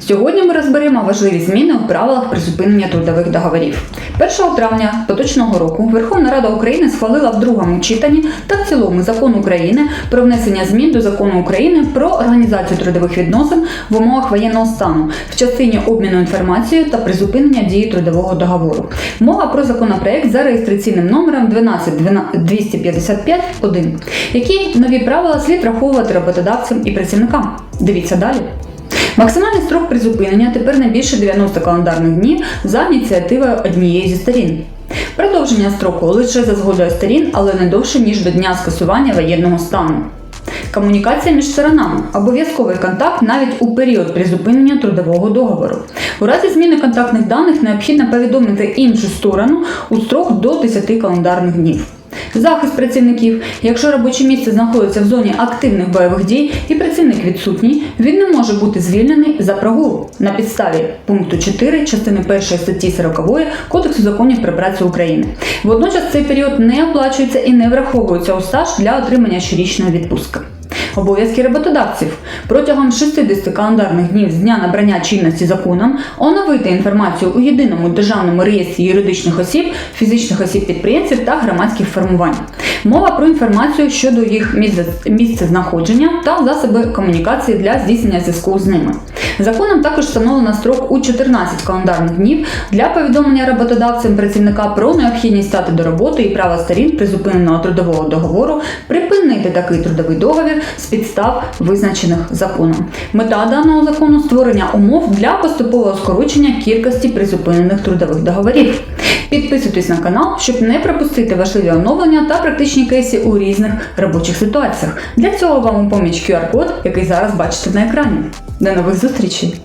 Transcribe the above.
Сьогодні ми розберемо важливі зміни у правилах призупинення трудових договорів. 1 травня поточного року Верховна Рада України схвалила в другому читанні та в цілому закон України про внесення змін до закону України про організацію трудових відносин в умовах воєнного стану в частині обміну інформацією та призупинення дії трудового договору. Мова про законопроект за реєстраційним номером 12255-1, які нові правила слід враховувати роботодавцям і працівникам. Дивіться далі. Максимальний строк призупинення тепер не більше 90 календарних днів за ініціативою однієї зі сторін. Продовження строку лише за згодою сторін, але не довше ніж до дня скасування воєнного стану. Комунікація між сторонами обов'язковий контакт навіть у період призупинення трудового договору. У разі зміни контактних даних необхідно повідомити іншу сторону у строк до 10 календарних днів. Захист працівників. Якщо робоче місце знаходиться в зоні активних бойових дій і працівник відсутній, він не може бути звільнений за прогул на підставі пункту 4 частини 1 статті 40 Кодексу законів про працю України. Водночас цей період не оплачується і не враховується у стаж для отримання щорічної відпустки. Обов'язки роботодавців протягом 60 календарних днів з дня набрання чинності законом оновити інформацію у єдиному державному реєстрі юридичних осіб, фізичних осіб підприємців та громадських формувань. Мова про інформацію щодо їх місце- місцезнаходження та засоби комунікації для здійснення зв'язку з ними. Законом також встановлено строк у 14 календарних днів для повідомлення роботодавцям працівника про необхідність стати до роботи і права сторін призупиненого трудового договору припинити такий трудовий договір з підстав, визначених законом. Мета даного закону створення умов для поступового скорочення кількості призупинених трудових договорів. Підписуйтесь на канал, щоб не пропустити важливі оновлення та практичні кейси у різних робочих ситуаціях. Для цього вам у поміч QR-код, який зараз бачите на екрані. До нових зустрічей!